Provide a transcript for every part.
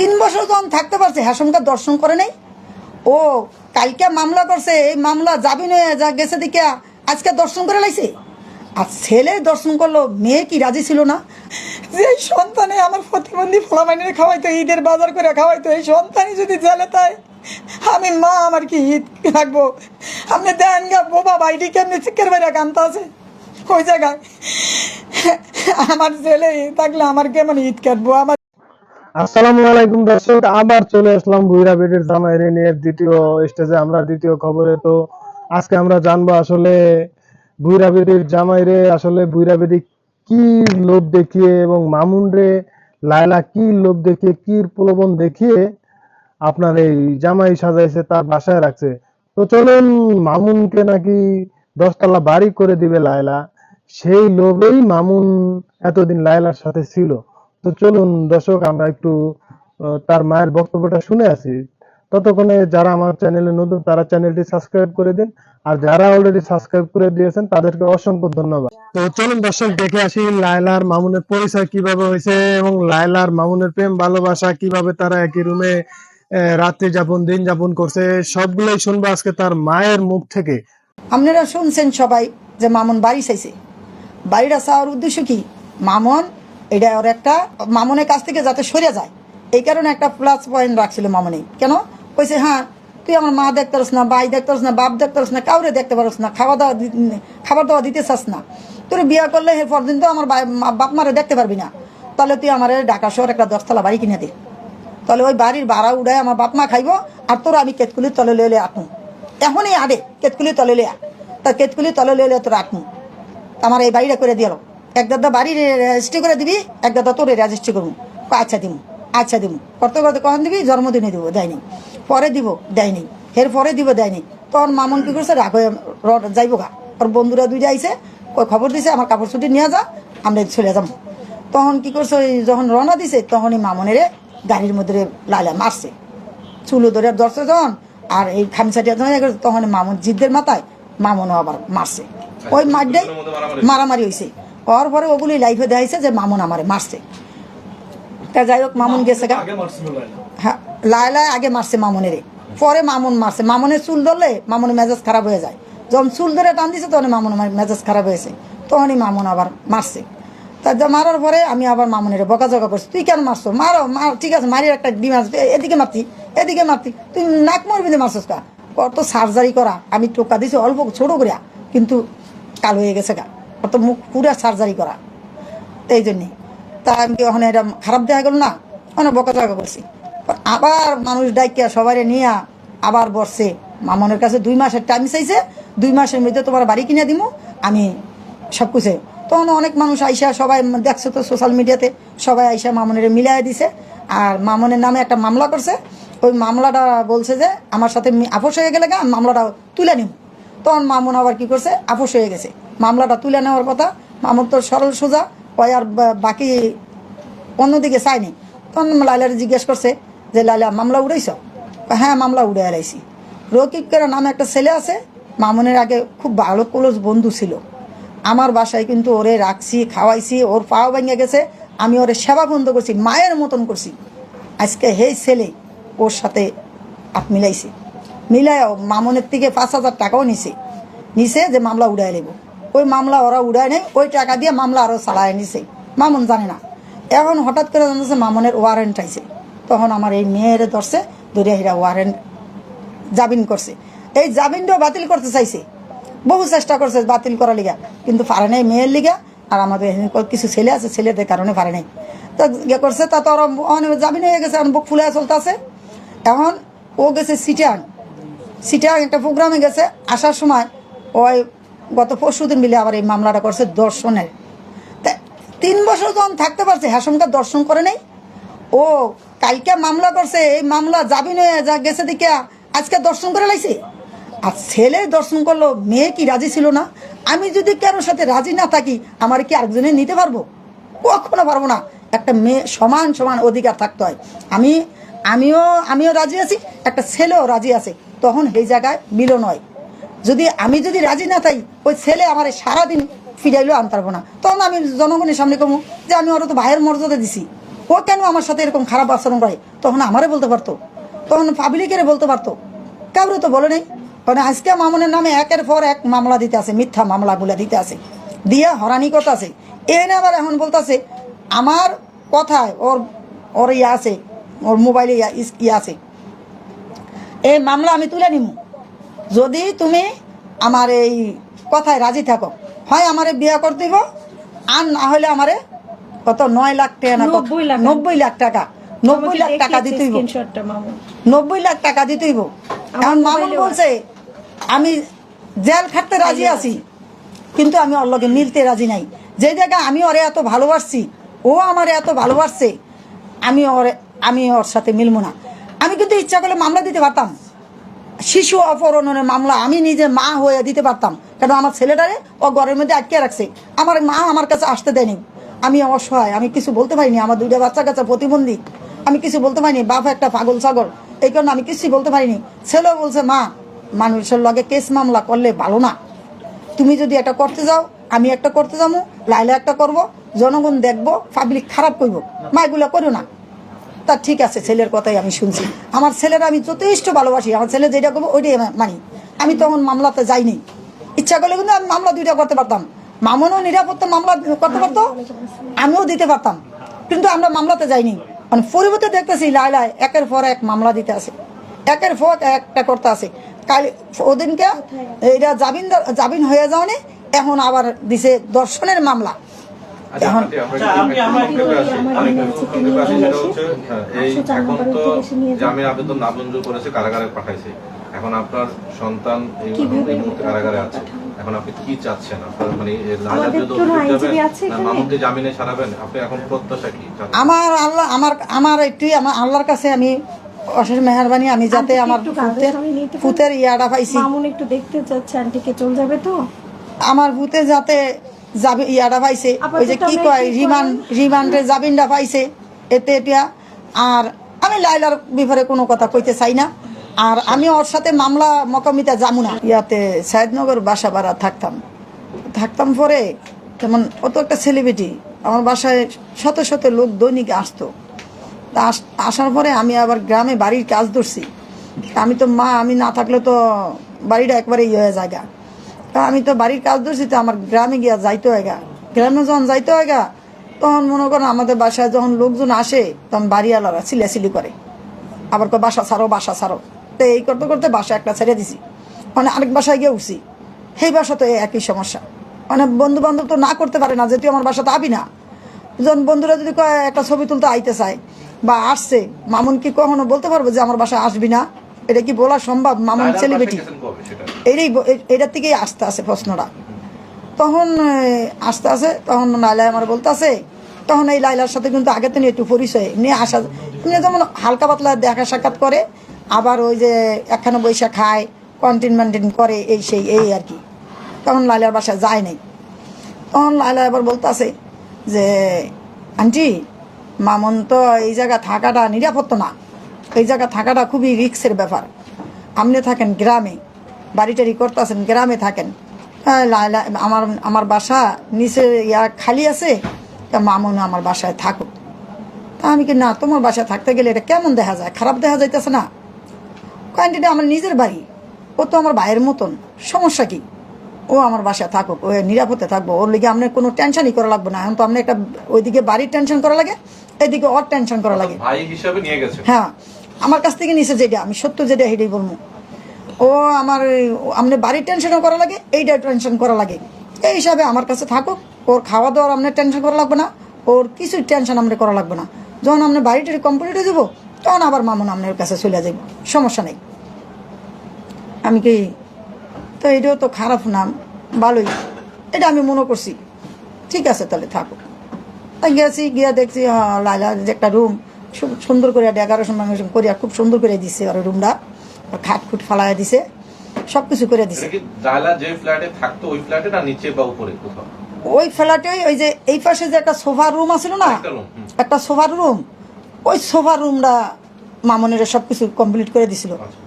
তিন বছর যখন থাকতে পারছে হাসমকা দর্শন করে নেই। ও, কালকে মামলা করছে, এই মামলা যাবি না, যা গেছে দিকে আজকে দর্শন করে লাইছে। আর ছেলে দর্শন করল, মেয়ে কি রাজি ছিল না? যে সন্তানে আমার প্রতিবন্ধী ফলামাইনে খাওয়াইতো, ঈদের বাজার করে খাওয়াইতো, এই সন্তানই যদি জেলে তাই, আমি মা, আমার কি ঈদ রাখব আপনি দেন গা, বোবা বাইটি কেমনি চিকের বাইরে কান্তা আছে? ওই জায়গায়। আমার ছেলে থাকলে আমার কেমন ঈদ কাটবো? আমার আসসালামু আলাইকুম দর্শক, আবার চলে আসলাম বুইরা বেডের জামাইরে নিয়ে দ্বিতীয় স্টেজে আমরা দ্বিতীয় খবরে। তো আজকে আমরা জানব আসলে বুইরা বেডের জামাইরে আসলে বুইরা বেডি কি লোভ দেখিয়ে এবং মামুন রে লায়লা কি লোভ দেখিয়ে, কি প্রলোভন দেখিয়ে আপনার এই জামাই সাজাইছে, তার বাসায় রাখছে। তো চলুন, মামুনকে নাকি দশতলা বাড়ি করে দিবে লায়লা। সেই লোভেই মামুন এতদিন লায়লার সাথে ছিল। তো চলুন দর্শক, আমরা একটু তার মায়ের বক্তব্যটা শুনে আসি। ততক্ষণে যারা আমার চ্যানেলে নতুন, তারা চ্যানেলটি সাবস্ক্রাইব করে দিন। আর যারা অলরেডি সাবস্ক্রাইব করে দিয়েছেন, তাদেরকে অসংখ্য ধন্যবাদ। তো চলুন দর্শক, দেখে আসি লায়লার মামুনের পরিচয় কীভাবে হয়েছে এবং লায়লার মামুনের প্রেম, ভালোবাসা কীভাবে তারা একই রুমে রাত্রি যাপন, দিন যাপন করছে, সবগুলোই শুনব আজকে তার মায়ের মুখ থেকে। আপনারা শুনছেন সবাই যে মামুন বাড়ি চাইছে। বাড়িটা চাওয়ার উদ্দেশ্য কি? মামুন এটা ওর একটা, মামুনের কাছ থেকে যাতে সরে যায়। এই কারণে একটা প্লাস পয়েন্ট রাখছিল মামুনি। কেন? কইছে হ্যাঁ তুই আমার মা দেখতে পারস না, ভাই দেখতে পারস না, বাপ দেখতে পারস না, কাউরে দেখতে পারস না, খাওয়া দাওয়া খাবার দাওয়া দিতে চাস না। তোর বিয়ে করলে এরপর দিন তো আমার বাপ মারে দেখতে পারবি না। তাহলে তুই আমার ঢাকা শহর একটা দশতলা বাড়ি কিনে দে। তাহলে ওই বাড়ির ভাড়া উড়ায় আমার বাপ মা খাইবো, আর তোর আমি কেতকুলির তলে লইলে আটমু এখনই আডে কেতকুলির তলে লিয়া তা কেতকুলির তলে লইলে তোর আটমু আমার এই বাড়িটা করে দিয়ালো। এক দাদা বাড়ি রেজিস্ট্রি করে দিবি, এক দাদা তোর রেজিস্ট্রি করব। আচ্ছা দিমু আচ্ছা দিমু। করতে করতে কখন দিবি? জন্মদিনে দিব, দেয়নি। পরে দিব, দেয়নি। এর পরে দিব, দেয়নি। তোর মামন কি করছে? রড যাইব গা। ওর বন্ধুরা দুইটা কই খবর দিছে? আমার কাপড় ছুটি নিয়ে যা, আমরা চলে যাব। তখন কি করছে? ওই যখন রওনা দিছে, তখনই মামনের গাড়ির মধ্যে লালা মারছে। চুলো ধরে ধরছে যখন, আর এই খামসাটিয়া যখন তখন মামুন জিদ্দের মাথায় মামুনও আবার মারছে। ওই মারটাই মারামারি হয়েছে হওয়ার পরে ওগুলি লাইফে দেখাইছে যে মামুন আমারে মারছে। তা যাই হোক মামুন গেছে গা। হ্যাঁ লায়লা আগে মারছে মামুনের। পরে মামুন মারছে। মামুনের চুল ধরলে মামুনের মেজাজ খারাপ হয়ে যায়। যখন চুল ধরে টান দিছে তখন মামুন আমার মেজাজ খারাপ হয়েছে। তখনই মামুন আবার মারছে। তা যা মারার পরে আমি আবার মামুনের বকাঝকা করছি। তুই কেন মারছো? মারো মার ঠিক আছে মারি একটা ডিম আসবে এদিকে মারতি এদিকে মারতি। তুই নাক মরবি দিয়ে মারছিস কা? কত সার্জারি করা। আমি টোকা দিছি অল্প ছোট করিয়া। কিন্তু কাল হয়ে গেছে গা। কত মুখ পুরা সার্জারি করা। এই জন্যে। তা আমি ওখানে এটা খারাপ দেখা গেল না? অনেক বকাঝকা করছি। আবার মানুষ ডাইকিয়া সবাই নিয়ে আবার বসছে। মামনের কাছে দুই মাসের টাইম চাইছে, দুই মাসের মধ্যে তোমার বাড়ি কিনে দিমু, আমি সব কিছু। তখন অনেক মানুষ আইসা সবাই দেখছে তো সোশ্যাল মিডিয়াতে সবাই আইসা মামনের মিলাই দিছে। আর মামনের নামে একটা মামলা করছে। ওই মামলাটা বলছে যে, আমার সাথে আপোষ হয়ে গেলে মামলাটা তুলে নিব তখন মামুন আবার কি করছে? আপোষ হয়ে গেছে। মামলাটা তুলে নেওয়ার কথা। মামুন তো সরল সোজা ওই আর বাকি অন্যদিকে চায়নি। তখন লাইলারে জিজ্ঞেস করছে যে, লাইলা, মামলা উড়াইছ? হ্যাঁ মামলা উড়ে এলাইছি রকিব কেরা নামে একটা ছেলে আছে। মামুনের আগে খুব ভালো ক্লোজ বন্ধু ছিল। আমার বাসায় কিন্তু ওরে রাখছি, খাওয়াইছি, ওর পাও ভেঙে গেছে। আমি ওরে সেবা বন্ধ করছি, মায়ের মতন করছি। আজকে হেই ছেলে, ওর সাথে হাত মিলাইছি। মিলাই মামুনের থেকে পাঁচ হাজার টাকাও নিছে। নিছে যে মামলা উড়াই নেব ওই মামলা ওরা উড়ায় নেই, ওই টাকা দিয়ে মামলা আরও চালায় নিছে। মামুন জানে না। এখন হঠাৎ করে জানতেছে মামুনের ওয়ারেন্ট আইছে। তখন আমার এই মেয়ের ধরছে ধরে হিরা ওয়ারেন্ট জামিন করছে। এই জামিনটাও বাতিল করতে চাইছে। বহু চেষ্টা করছে বাতিল করার লিগা, কিন্তু পারে নাই মেয়ের লিগা। আর আমাদের কিছু ছেলে আছে, ছেলেদের কারণে পারে নাই। তো ইয়ে করছে, তা তো ওরা জামিন হয়ে গেছে বুক ফুলে চলতে আছে এখন ও গেছে সিটাং সিটাং একটা প্রোগ্রামে গেছে, আসার সময় ওই গত পরশু দিন মিলে আবার এই মামলাটা করছে দর্শনের। তা তিন বছর যখন থাকতে পারছে হাসমকা দর্শন করে নেই। ও কালকে মামলা করছে, এই মামলা যাবি না যা গেছে দিকে আজকে দর্শন করে লাইছে। আর ছেলে দর্শন করল, মেয়ে কি রাজি ছিল না? আমি যদি কারোর সাথে রাজি না থাকি, আমার কি আরেকজনে নিতে পারব? কখনো পারব না। একটা মেয়ে সমান সমান অধিকার থাকতে হয়। আমি আমিও আমিও রাজি আছি, একটা ছেলেও রাজি আছে। তখন সেই জায়গায় মিলন হয়। যদি আমি যদি রাজি না থাকি ওই ছেলে আমার সারাদিন ফিরাইলেও আনতে পারব না। তখন আমি জনগণের সামনে কমু যে আমি ওরা তো ভাইয়ের মর্যাদা দিছি। ও কেন আমার সাথে এরকম খারাপ আচরণ করে? তখন আমারে বলতে পারতো। তখন পাবলিকের বলতে পারতো। কাউরে তো বলে নেই। কারণ আজকে মামুনের নামে একের পর এক মামলা দিতে আছে, মিথ্যা মামলাগুলো দিতে আছে। দিয়ে হরানি কথা আছে। এনে আবার এখন বলতেছে, আমার কথায় ওর ওর ইয়ে আছে ওর মোবাইলে ইস- ইয়ে আছে। এই মামলা আমি তুলে নিব যদি তুমি আমার এই কথায় রাজি থাকো হয় আমারে বিয়া করতে দিব আর না হলে আমারে কত নয় লাখ টাকা না নব্বই লাখ। টাকা। নব্বই লাখ টাকা দিতে হইব। নব্বই লাখ টাকা দিতে হইব। এখন মামুন বলছে আমি জেল খাটতে রাজি আছি কিন্তু আমি ওর লগে মিলতে রাজি নাই। যে জায়গায় আমি ওরে এত ভালোবাসছি ও আমার এত ভালোবাসছে আমি ওরে আমি ওর সাথে মিলবো না। আমি কিন্তু ইচ্ছা করলে মামলা দিতে পারতাম। শিশু অপহরণের মামলা আমি নিজে মা হয়ে দিতে পারতাম। কেন আমার ছেলেটারে ও ঘরের মধ্যে আটকে রাখছে। আমার মা আমার কাছে আসতে দেয়নি। আমি অসহায়, আমি কিছু বলতে পারিনি। আমার দুইটা বাচ্চা কাছে প্রতিবন্ধী। আমি কিছু বলতে পারিনি। বাপ একটা পাগল ছাগল। এই কারণে আমি কিছুই বলতে পারিনি। ছেলেও বলছে, মা, মানুষের লগে কেস মামলা করলে ভালো না। তুমি যদি একটা করতে যাও, আমি একটা করতে যাব, লাইলা একটা করব, জনগণ দেখব পাবলিক খারাপ করব। মা, এগুলো করো না। তা ঠিক আছে, ছেলের কথাই আমি শুনছি। আমার ছেলেরা আমি যথেষ্ট ভালোবাসি, আমার ছেলে যেটা করব ওইটাই মানি। আমি তখন মামলাতে যাইনি। ইচ্ছা করলে কিন্তু আমি মামলা দুইটা করতে পারতাম। মামনও নিরাপত্তা মামলা করতে পারতো, আমিও দিতে পারতাম। কিন্তু আমরা মামলাতে যাইনি। মানে পরিবর্তে দেখতেছি লাইলায় একের পর এক মামলা দিতে আছে। একের পর একটা করতে আছে। কাল ওদিনকে এটা জামিন জামিন হয়ে যাওয়ানে এখন আবার দিছে দর্শনের মামলা। এখন- আচ্ছা, একটু একটু একটু হ্যাঁ। জামিন আবেদন নামঞ্জুর করেছে কারাগারে পাঠাইছে। এখন আপনার সন্তান এই মুহূর্তে কারাগারে আছে। এখন আপনি কি চাচ্ছেন? আপনার মানে মামুনকে জামিনে ছাড়াবেন আপনি এখন প্রত্যাশা কি আমার আল্লাহ আমার আমার একটুই আমার আল্লাহর কাছে আমি অশেষ মেহরবানি। আমি যাতে আমার একটু নিতে পারেন? ইয়াটা পাইছি। মামুন একটু দেখতে চাচ্ছে আন্টিকে চলে যাবে তো? আমার ভূতে যাতে যাবে ইয়াটা পাইছে। ওই যে কি কয় কি রিমান করব? রিমান্ডের জামিনটা পাইছে। এতে এটা আর আমি লাইলার ব্যাপারে কোনো কথা কইতে চাই না। আর আমি ওর সাথে মামলা মকামিতা যাব না। ইয়াতে সায়দনগর বাসা ভাড়া থাকতাম। থাকতাম পরে যেমন অত একটা সেলিব্রিটি আমার বাসায় শত শত লোক দৈনিক আসতো। তা আস- আসার পরে আমি আবার গ্রামে বাড়ির কাজ ধরছি। আমি তো মা আমি না থাকলে তো বাড়িটা একবারে ইয়ে জায়গা তা আমি তো বাড়ির কাজ ধরছি তো আমার গ্রামে গিয়া যাইতে হয় গা। গ্রামে যখন যাইতে হয় গা তখন মনে করেন আমাদের বাসায় যখন লোকজন আসে তখন বাড়িওয়ালারা সিলাসিলি করে। আবার বাসা ছাড়ো বাসা ছাড়ো। তো এই করতে করতে বাসা একটা ছেড়ে দিছি। মানে আরেক বাসায় গিয়ে উঠছি। সেই বাসা তো একই সমস্যা। মানে বন্ধু বান্ধব তো না করতে পারে না যেহেতু আমার বাসা তো আবি না। যখন বন্ধুরা যদি কয় একটা ছবি তুলতে আইতে চায় বা আসছে মামুন কি কখনো বলতে পারব যে আমার বাসায় আসবি না? এটা কি বলা সম্ভব? মামুন সেলিব্রিটি এটাই এটার থেকেই আসতে আসে প্রশ্নটা। তখন আসতে আসে তখন লাইলা আমার বলতে আছে তখন এই লাইলার সাথে কিন্তু আগে থেকে একটু পরিচয়, নিয়ে আসা এমনি যেমন হালকা পাতলা দেখা সাক্ষাৎ করে, আবার ওই যে একখানে বৈশা খায় কন্টিন মেনটেন করে, এই সেই, এই আর কি। তখন লাইলার বাসায় যায় নাই। তখন লাইলা এবার বলতেছে যে, আন্টি, মামন তো এই জায়গা থাকাটা নিরাপত্তা না। এই জায়গা থাকাটা খুবই রিক্সের ব্যাপার। আপনি থাকেন গ্রামে বাড়িটারি করতেছেন গ্রামে থাকেন। হ্যাঁ, আমার আমার বাসা নিচে ইয়া খালি আছে তা মামুন আমার বাসায় থাকুক। তা আমি কি না তোমার বাসায় থাকতে গেলে এটা কেমন দেখা যায়? খারাপ দেখা যাইতেছে না? কয়েনটিটা আমার নিজের বাড়ি। ও তো আমার ভাইয়ের মতন। সমস্যা কি? ও আমার বাসায় থাকুক ও নিরাপদে থাকব। ওর লিগে আপনার কোনো টেনশনই করা লাগবে না। এখন তো আপনি একটা ওইদিকে বাড়ির টেনশন করা লাগে এদিকে ওর টেনশন করা লাগে। হ্যাঁ আমার কাছ থেকে নিছে যেটা আমি সত্য যেটা সেটাই বলব। ও আমার আপনি বাড়ির টেনশনও করা লাগে এইটা টেনশন করা লাগে। এই হিসাবে আমার কাছে থাকুক, ওর খাওয়া দাওয়ার আপনার টেনশন করা লাগবে না, ওর কিছু টেনশন আপনি করা লাগবে না। যখন আপনি বাড়িটা কমপ্লিট হয়ে যাব, তখন আবার মামুন আপনার কাছে চলে যাব সমস্যা নেই। আমি কি, তো এটাও তো খারাপ নাম, ভালোই। এটা আমি মনে করছি। ঠিক আছে, তাহলে থাকুক। তাই গেছি, গিয়া দেখছি হ্যাঁ লাইলা যে একটা রুম সুন্দর করে ডেকোরেশন করিয়া খুব সুন্দর করে দিচ্ছে আর রুমটা খাট খুট ফালাইয়া দিছে সব কিছু করে দিছে। যে ফ্ল্যাটে থাকতো ওই ফ্ল্যাটে না নিচে বা উপরে কোথাও? ওই ফ্ল্যাটে ওই যে এই পাশে যে একটা সোফার রুম আছিল না একটা সোফার রুম ওই সোফার রুমটা মামনের সব কিছু কমপ্লিট করে দিছিল। আচ্ছা।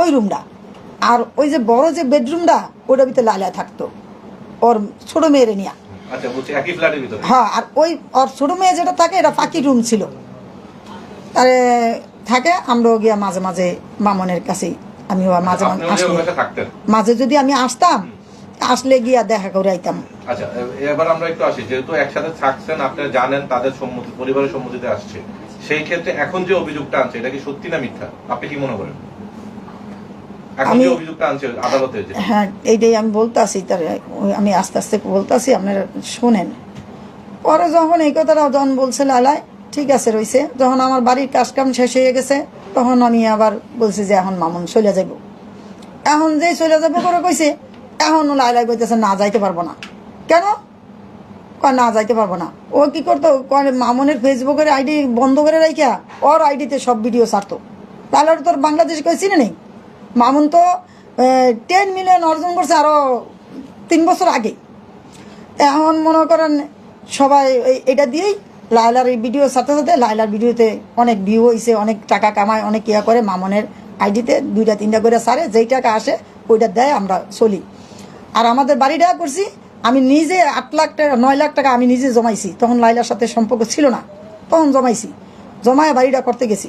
ওই রুমটা। আর ওই যে বড় যে বেডরুমটা ওটার ভিতরে লালা থাকতো ওর ছোট মেয়েরে নিয়া। আচ্ছা হ্যাঁ আর ওই ওর ছোট মেয়ে যেটা থাকে এটা ফাঁকি রুম ছিল। তারে থাকে আমরাও গিয়া মাঝে মাঝে মামনের কাছে আমিও মাঝে মাঝে মাঝে যদি আমি আসতাম আসলে গিয়া দেখা করে আইতাম। আচ্ছা এবার আমরা একটু আসি যেহেতু একসাথে থাকছেন আপনি জানেন তাদের সম্মতি পরিবারের সম্মতিতে আসছে। সেই ক্ষেত্রে এখন যে অভিযোগটা আনছে এটা কি সত্যি না মিথ্যা? আপনি কি মনে করেন? এখন আমি- আদালতে হ্যাঁ এইটাই আমি বলতাছি তার আমি আস্তে আস্তে বলতাছি আপনারা শোনেন। পরে যখন এই কথাটা যখন বলছে লালাই ঠিক আছে রইছে। যখন আমার বাড়ির কাজ কাম শেষ হয়ে গেছে, তখন আমি আবার বলছি যে এখন মামুন চলে যাব এখন যে চলে যাব করে কইছে, এখন লাইলাই কইতেছে, না, যাইতে পারব না। কেন? না, যাইতে পারব না। ও কি করতো? কয়, মামুনের ফেসবুকের আইডি বন্ধ করে রাখিয়া ওর আইডিতে সব ভিডিও ছাড়তো। তাহলে তোর বাংলাদেশ কই চিনে নেই? মামুন তো টেন মিলিয়ন অর্জন করছে আরও তিন বছর আগে। এখন মনে করেন সবাই এটা দিয়েই লায়লার এই ভিডিওর সাথে সাথে লাইলার ভিডিওতে অনেক ভিউ হয়েছে অনেক টাকা কামায়, অনেক ইয়া করে মামনের আইডিতে দুইটা, তিনটা করে সারে, যেই টাকা আসে ওইটা দেয়, আমরা চলি। আর আমাদের বাড়িটা করছি, আমি নিজে আট লাখ টাকা, নয় লাখ টাকা আমি নিজে জমাইছি। তখন লাইলার সাথে সম্পর্ক ছিল না। তখন জমাইছি। জমায় বাড়িটা করতে গেছি।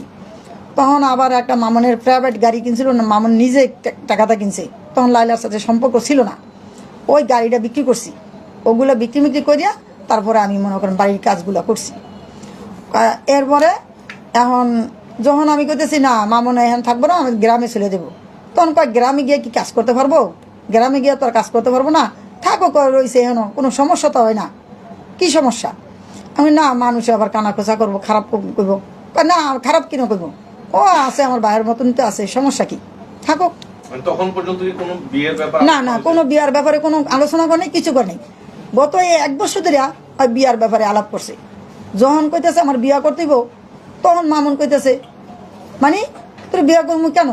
তখন আবার একটা মামনের প্রাইভেট গাড়ি কিনছিল, না, মামন নিজে টাকাটা কিনছে। তখন লাইলার সাথে সম্পর্ক ছিল না। ওই গাড়িটা বিক্রি করছি। ওগুলো বিক্রি বিক্রি করিয়া তারপরে আমি মনে করেন বাড়ির কাজগুলো করছি। এরপরে এখন যখন আমি কইতেছি না মামন এখন থাকব না আমি গ্রামে চলে দেবো তখন কয় গ্রামে গিয়ে কি কাজ করতে পারব? গ্রামে গিয়ে তো আর কাজ করতে পারব না। থাকো কয় রয়েছে এখন কোনো সমস্যা তো হয় না। কি সমস্যা? আমি না মানুষ আবার কানা খোঁচা করব খারাপ করব। না খারাপ কিনা করব? ও আছে আমার ভাইয়ের মতন তো আছে সমস্যা কি? থাকো। মানে না না কোনো বিয়ার ব্যাপারে কোনো আলোচনা করে কিছু করে নাই গত এক বছর ধরে ওই বিয়ার ব্যাপারে আলাপ করছে। যখন কইতেছে আমার বিয়া করতেইব তখন মামুন কইতেছে মানে তোর বিয়া করব কেন?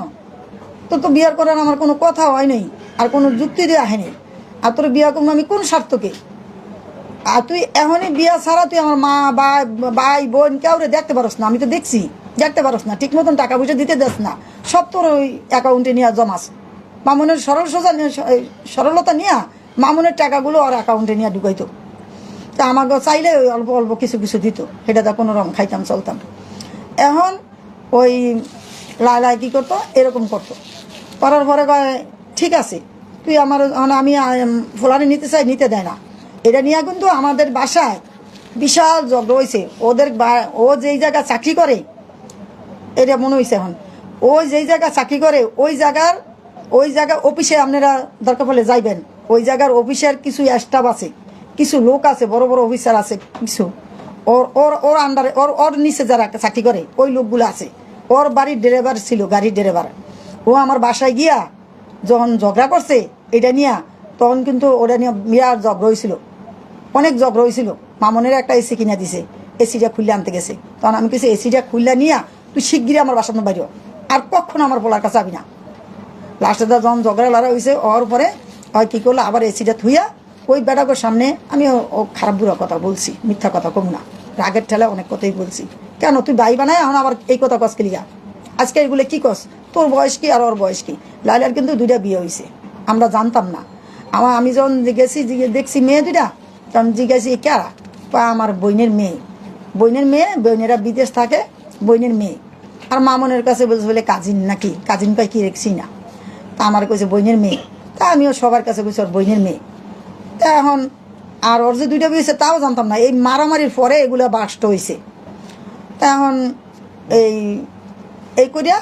তোর তো বিয়ার করার আমার কোনো কথা হয় নাই, আর কোনো যুক্তি দিয়ে আহেনি আর তোর বিয়া করব আমি কোন স্বার্থকে? আর তুই এখনই বিয়া ছাড়া তুই আমার মা ভাই, বোন কেউরে দেখতে পারস না। আমি তো দেখছি, দেখতে পারস না। ঠিক মতন টাকা পয়সা দিতে দেস না। সব তোর ওই অ্যাকাউন্টে নিয়ে জমাস। মামুনের সরল সোজা সরলতা নিয়ে মামুনের টাকাগুলো ওর অ্যাকাউন্টে নিয়ে ঢুকাইতো। তা আমাকে চাইলে ওই অল্প অল্প কিছু কিছু দিত, সেটা তো কোনো রকম খাইতাম, চলতাম। এখন ওই লালাই কী করতো, এরকম করতো। করার পরে কয়, ঠিক আছে, তুই আমার মানে আমি ফুলানি নিতে চাই, নিতে দেয় না। এটা নিয়ে কিন্তু আমাদের বাসায় বিশাল জগ রয়েছে ওদের ও যেই জায়গা চাকরি করে, এটা মনে হয়েছে এখন। ওই যেই জায়গা চাকরি করে, ওই জায়গার, ওই জায়গা অফিসে আপনারা দরকার পড়লে যাইবেন। ওই জায়গার অফিসার কিছু স্টাফ আছে, কিছু লোক আছে, বড় বড় অফিসার আছে, কিছু। ওর ওর ওর আন্ডারে ওর ওর নিচে যারা চাকরি করে, ওই লোকগুলো আছে। ওর বাড়ির ড্রাইভার ছিল, গাড়ির ড্রাইভার ও আমার বাসায় গিয়া যখন ঝগড়া করছে, এটা নিয়ে তখন কিন্তু ওটা নিয়ে বিরাট ঝগড়া হয়েছিল অনেক জগ রয়েছিল। মামনের একটা এসি কিনে দিছে এসিটা খুললে আনতে গেছে। তখন আমি কিছু এসিটা খুললে নিয়া তুই শিগগিরই আমার বাসার বাইর হ। আর কখনো আমার পোলার কাছে যাবি না। লাস্টে যখন ঝগড়া লড়া হয়েছে ওর পরে হয় কী করল? আবার এসিটা থুইয়া ওই বেটাকে সামনে আমি ও- খারাপ বুড়া কথা বলছি, মিথ্যা কথা কম না। রাগের ঠেলা অনেক কথাই বলছি। কেন, তুই বাই বানায়, এখন আবার এই কথা কস লিগা? আজকে এগুলো কি কস? তোর বয়স কি আর ওর বয়স কি? লাইলার কিন্তু দুইটা বিয়ে হয়েছে আমরা জানতাম না। আমার আমি যখন গেছি দেখছি মেয়ে দুইটা, তখন জিজ্ঞাসি কারা? আমার বইনের মেয়ে। বইনের মেয়ে বইনেরা বিদেশ থাকে বইনের মেয়ে। আর মামনের কাছে বলছে বলে, কাজিন নাকি? কাজিন কয়, কি রেখছি না তা আমার কইছে বইনের মেয়ে। তা আমিও সবার কাছে কইছি ওর বইনের মেয়ে। তা এখন আর ওর যে দুইটা বিয়ে হয়েছে তাও জানতাম না। এই মারামারির পরে এগুলো বাস্ট হয়েছে তা এখন এই এই করিয়া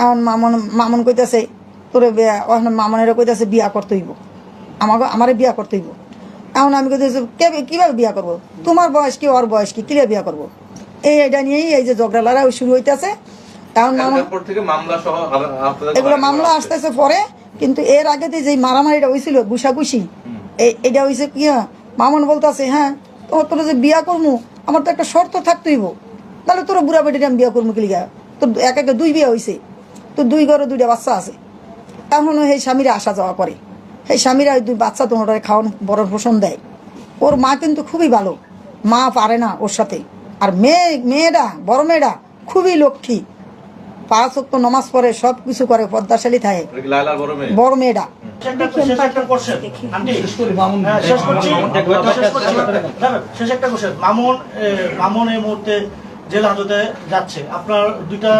এখন মামন মামন কইতাছে তোরে বিয়া এখন মামনেরও কইতাছে বিয়া করতে হইব। আমাকে আমারে বিয়া করতে হইব। এখন আমি কইতেছি কে কীভাবে বিয়া করব? তোমার বয়স কি ওর বয়স কি? কিলে বিয়া করব? এই এটা নিয়েই এই যে ঝগড়া লড়াই শুরু হইতেছে। এখন মামন মামলা এগুলো মামলা আসতেছে পরে কিন্তু এর আগেতে যে মারামারিটা হয়েছিল ঘুষাঘুষি এটা হয়েছে কি হ্যাঁ, মামন বলতেছে হ্যাঁ তোমার তোরা যে বিয়া করব আমার তো একটা শর্ত থাকতেইব। তাহলে তোরা বুড়া বেটিটা আমি বিয়া করব কিলিগা তোর এক একে দুই বিয়া হয়েছে তোর দুই ঘরে দুইটা বাচ্চা আছে। এখন সেই স্বামীরা আসা যাওয়া করে। সেই স্বামীরা ওই দুই বাচ্চা তোমার খাওয়ানো বড় পোষণ দেয়। ওর মা কিন্তু খুবই ভালো। মা পারে না ওর সাথে। আর মেয়ে মেয়েটা বড় মেয়েটা খুবই লক্ষ্মী। পাঁচ অক্ট নমাজ পড়ে সব কিছু করে পদ্মাশালী থাকে। বড় মেয়ে? মেয়েটা। মামুন। মামুন এই মুহূর্তে জেল হাজতে যাচ্ছে। আপনার দুইটা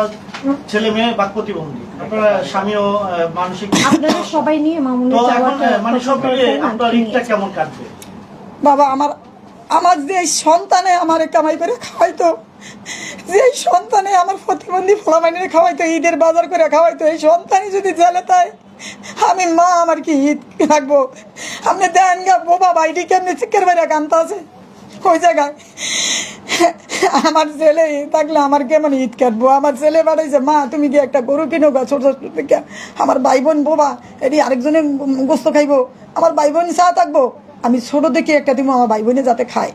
ছেলে মেয়ে বাক প্রতিবন্ধী। আপনার স্বামীও আহ, মানসিক আপনারা সবাই নিয়ে মামুনের তো এখন যাওয়াটা আহ, মানে সব মিলিয়ে আপনার ঈদটা কেমন কাটবে? বাবা আমার আমার যে সন্তানে আমার কামাই করে খাওয়াইতো যে সন্তানে আমার প্রতিবন্ধী ফলামাইনে খাওয়াইতো, ঈদের বাজার করে খাওয়াইতো, এই সন্তানই যদি জেলে তাই, আমি মা আমার কি ঈদ রাখব? আপনি দেন গা, বোবা বাইটি কেমনি চিকের বাইরে কান্তা আছে? ওই জায়গায়? আমার ছেলে থাকলে আমার কেমন ঈদ কাটবো? আমার ছেলে বাড়াইছে, মা, তুমি কি একটা গরু কিনো গা, ছোট ছোট আমার ভাই বোন বোবা, এটি আরেকজনে গোস্ত খাইবো। আমার ভাই বোন চা থাকব। আমি ছোট দেখে একটা দিব আমার ভাই বোনে যাতে খায়।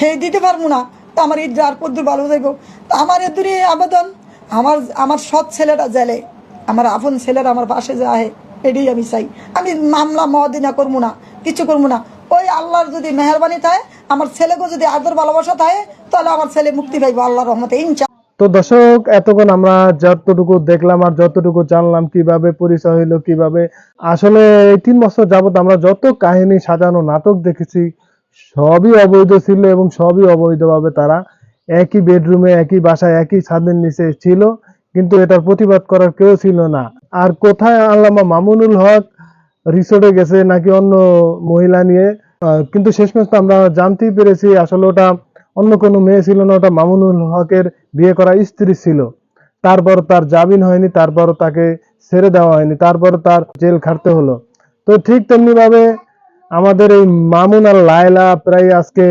হে দিতে পারব না। তা আমার ঈদ যার পদ্দুর ভালো যাইব তা আমার এ দূরে আবেদন, আমার আমার সৎ ছেলেরা জেলে, আমার আপন ছেলেরা আমার পাশে যায়, এটাই আমি চাই। আমি মামলা মহাদিনা করব না, কিছু করব না। ওই আল্লাহর যদি মেহরবানি থাকে, আমার ছেলেকে যদি আদর ভালোবাসা থাকে, তাহলে আমার ছেলে মুক্তি পাইবো আল্লাহর রহমতে, ইনশা। তো দর্শক, এতক্ষণ আমরা যতটুকু দেখলাম আর যতটুকু জানলাম, কীভাবে পরিচয় হইল, কীভাবে আসলে এই তিন বছর যাবত আমরা যত কাহিনী সাজানো, নাটক দেখেছি সবই অবৈধ ছিল এবং সবই অবৈধভাবে তারা একই বেডরুমে, একই বাসায়, একই ছাদের নিচে ছিল, কিন্তু এটার প্রতিবাদ করার কেউ ছিল না। আর কোথায় আল্লামা মামুনুল হক রিসোর্টে গেছে নাকি অন্য মহিলা নিয়ে? কিন্তু শেষমেশ তো আমরা জানতেই পেরেছি, আসলে ওটা অন্য কোনো মেয়ে ছিল না, ওটা মামুনুল হকের বিয়ে করা স্ত্রী ছিল। তারপর তার জামিন হয়নি, তারপর তাকে ছেড়ে দেওয়া হয়নি, তারপর তার জেল খাটতে হলো। তো ঠিক তেমনি ভাবে আমাদের এই মামুন আর লায়লা প্রায় আজকে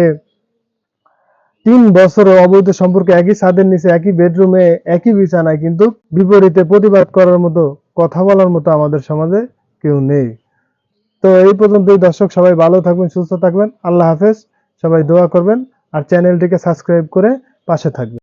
তিন বছর অবৈধ সম্পর্কে একই ছাদের নিচে, একই বেডরুমে একই বিছানায়, কিন্তু বিপরীতে প্রতিবাদ করার মতো, কথা বলার মতো আমাদের সমাজে কেউ নেই। তো এই পর্যন্তই দর্শক, সবাই ভালো থাকবেন, সুস্থ থাকবেন, আল্লাহ হাফেজ, সবাই দোয়া করবেন, আর চ্যানেলটিকে সাবস্ক্রাইব করে পাশে থাকবেন।